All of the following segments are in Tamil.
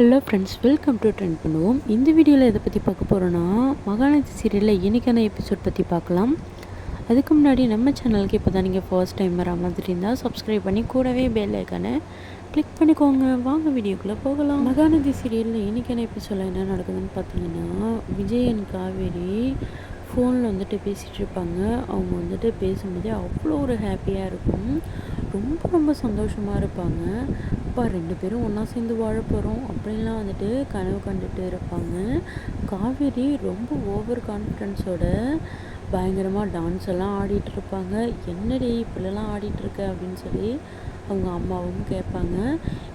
Hello friends welcome to trend பண்ணுவோம் இந்த வீடியோவில் எதை பற்றி பார்க்க போகிறோன்னா மகாநதி சீரியலில் இன்றைக்கான எபிசோட் பற்றி பார்க்கலாம். அதுக்கு முன்னாடி நம்ம சேனலுக்கு இப்போ தான் நீங்கள் ஃபர்ஸ்ட் டைம் வர மாதிரி இருந்தால் சப்ஸ்கிரைப் பண்ணி கூடவே பெல் ஐக்கானை கிளிக் பண்ணிக்கோங்க. வாங்க வீடியோக்குள்ளே போகலாம். மகாநதி சீரியலில் இன்றைக்கான எபிசோடில் என்ன நடக்குதுன்னு பார்த்தீங்கன்னா விஜயன் காவேரி ஃபோனில் வந்துட்டு பேசிகிட்டு இருப்பாங்க அவங்க வந்துட்டு பேசும்போதே அவ்வளோ ஒரு ஹாப்பியாக இருக்கும். ரொம்ப ரொம்ப சந்தோஷமாக இருப்பாங்க. அப்பா ரெண்டு பேரும் ஒன்றா சேர்ந்து வாழ போகிறோம் அப்படின்லாம் வந்துட்டு கனவு கண்டுட்டு இருப்பாங்க. காவேரி ரொம்ப ஓவர் கான்ஃபிடென்ஸோட பயங்கரமாக டான்ஸ் எல்லாம் ஆடிட்டு இருப்பாங்க. என்னடி இப்படிலாம் ஆடிட்டு இருக்க? அப்படின்னு சொல்லி அவங்க அம்மாவும் கேட்பாங்க.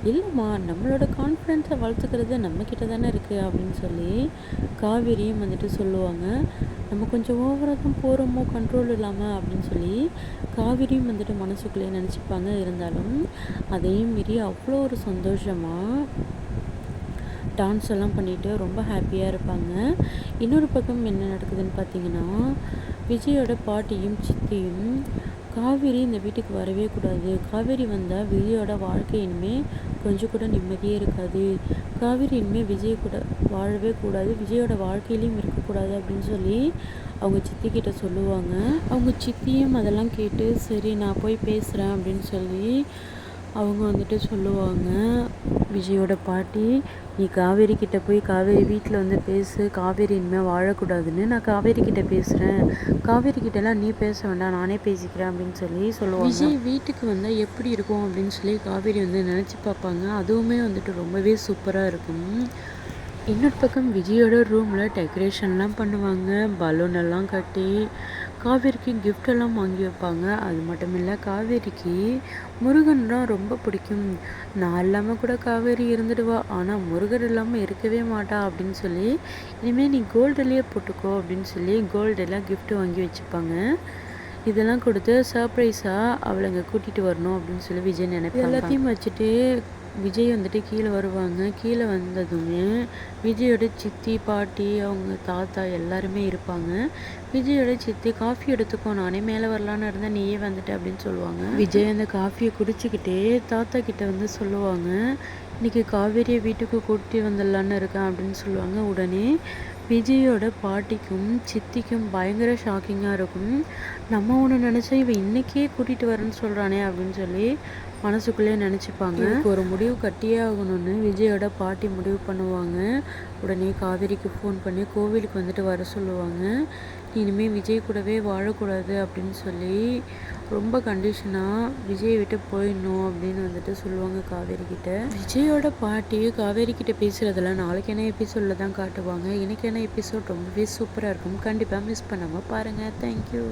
இல்லைம்மா நம்மளோட கான்ஃபிடென்ஸை வளர்த்துக்கிறது நம்மக்கிட்ட தானே இருக்குது அப்படின்னு சொல்லி காவேரியும் வந்துட்டு சொல்லுவாங்க. நம்ம கொஞ்சம் ஓவராக தான் போகிறோமோ கண்ட்ரோல் இல்லாமல் அப்படின்னு சொல்லி காவிரியும் வந்துட்டு மனசுக்குள்ளேயே நினச்சிப்பாங்க. இருந்தாலும் அதையும் மீறி அவ்வளோ ஒரு சந்தோஷமாக டான்ஸ் எல்லாம் பண்ணிவிட்டு ரொம்ப ஹாப்பியாக இருப்பாங்க. இன்னொரு பக்கம் என்ன நடக்குதுன்னு பார்த்தீங்கன்னா விஜயோட பாட்டியும் சித்தியும் காவேரி இந்த வீட்டுக்கு வரவே கூடாது. காவேரி வந்தால் விஜயோட வாழ்க்கை இனிமேல் கொஞ்சம் கூட நிம்மதியே இருக்காது. காவேரி இனிமேல் விஜய் கூட வாழவே கூடாது. விஜயோட வாழ்க்கையிலையும் இருக்கக்கூடாது அப்படின்னு சொல்லி அவங்க சித்தி கிட்ட சொல்லுவாங்க. அவங்க சித்தியும் அதெல்லாம் கேட்டு சரி நான் போய் பேசுகிறேன் அப்படின்னு சொல்லி அவங்க வந்துட்டு சொல்லுவாங்க. விஜயோட பாட்டி நீ காவேரி கிட்ட போய் காவேரி வீட்டில் வந்து பேசு. காவேரி இனிமேல் வாழக்கூடாதுன்னு நான் காவேரி கிட்ட பேசுகிறேன் காவேரி கிட்டலாம் நீ பேச வேண்டாம் நானே பேசிக்கிறேன் அப்படின்னு சொல்லி சொல்லுவாங்க. விஜய் வீட்டுக்கு வந்தால் எப்படி இருக்கும் அப்படின்னு சொல்லி காவேரி வந்து நினச்சி பார்ப்பாங்க. அதுவுமே வந்துட்டு ரொம்பவே சூப்பராக இருக்கும். இன்னொரு பக்கம் விஜயோட ரூமில் டெக்கரேஷன்லாம் பண்ணுவாங்க. பலூன் எல்லாம் கட்டி காவேரிக்கு கிஃப்ட் எல்லாம் வாங்கி வைப்பாங்க. அது மட்டும் இல்லை காவேரிக்கு முருகன்னா ரொம்ப பிடிக்கும். நான் இல்லாமல் கூட காவேரி இருந்துடுவா. ஆனால் முருகர் இல்லாமல் இருக்கவே மாட்டா அப்படின்னு சொல்லி இனிமேல் நீ கோல்டுலேயே போட்டுக்கோ அப்படின்னு சொல்லி கோல்டெல்லாம் கிஃப்ட் வாங்கி வச்சுப்பாங்க. இதெல்லாம் கொடுத்து சர்ப்ரைஸாக அவளை இங்கே கூட்டிகிட்டு வரணும் அப்படின்னு சொல்லி விஜய் நினைப்பாங்க. எல்லாத்தையும் வச்சுட்டு விஜய் வந்துட்டு கீழே வருவாங்க. கீழே வந்ததுமே விஜயோட சித்தி பாட்டி அவங்க தாத்தா எல்லாருமே இருப்பாங்க. விஜயோட சித்தி காஃபி எடுத்துக்கோ நானே மேலே வரலான்னு இருந்தேன் நீயே வந்துட்ட அப்படின்னு சொல்லுவாங்க. விஜய் அந்த காஃபியை குடிச்சிக்கிட்டே தாத்தா கிட்ட வந்து சொல்லுவாங்க. இன்னைக்கு காவேரியை வீட்டுக்கு கூட்டி வந்துடலான்னு இருக்கேன் அப்படின்னு சொல்லுவாங்க. உடனே விஜயோட பாட்டிக்கும் சித்திக்கும் பயங்கர ஷாக்கிங்காக இருக்கும். நம்ம ஒன்று நினச்சா இவன் இன்னைக்கே கூட்டிகிட்டு வரேன்னு சொல்கிறானே அப்படின்னு சொல்லி மனசுக்குள்ளேயே நினச்சிப்பாங்க. ஒரு முடிவு கட்டியே ஆகணும்னு விஜயோட பாட்டி முடிவு பண்ணுவாங்க. உடனே காவேரிக்கு ஃபோன் பண்ணி கோவிலுக்கு வந்துட்டு வர சொல்லுவாங்க. இனிமேல் விஜய் கூடவே வாழக்கூடாது அப்படின்னு சொல்லி ரொம்ப கண்டிஷனாக விஜய் விட்டு போயிடணும் அப்படின்னு வந்துட்டு சொல்லுவாங்க காவேரி கிட்ட விஜயோட பாட்டி காவேரி கிட்ட பேசுகிறதெல்லாம் நாளைக்கு என்ன எபிசோடில் தான் காட்டுவாங்க. இன்னைக்கு என்ன எபிசோட் ரொம்பவே சூப்பராக இருக்கும். கண்டிப்பாக மிஸ் பண்ணாமல் பாருங்கள் தேங்க்யூ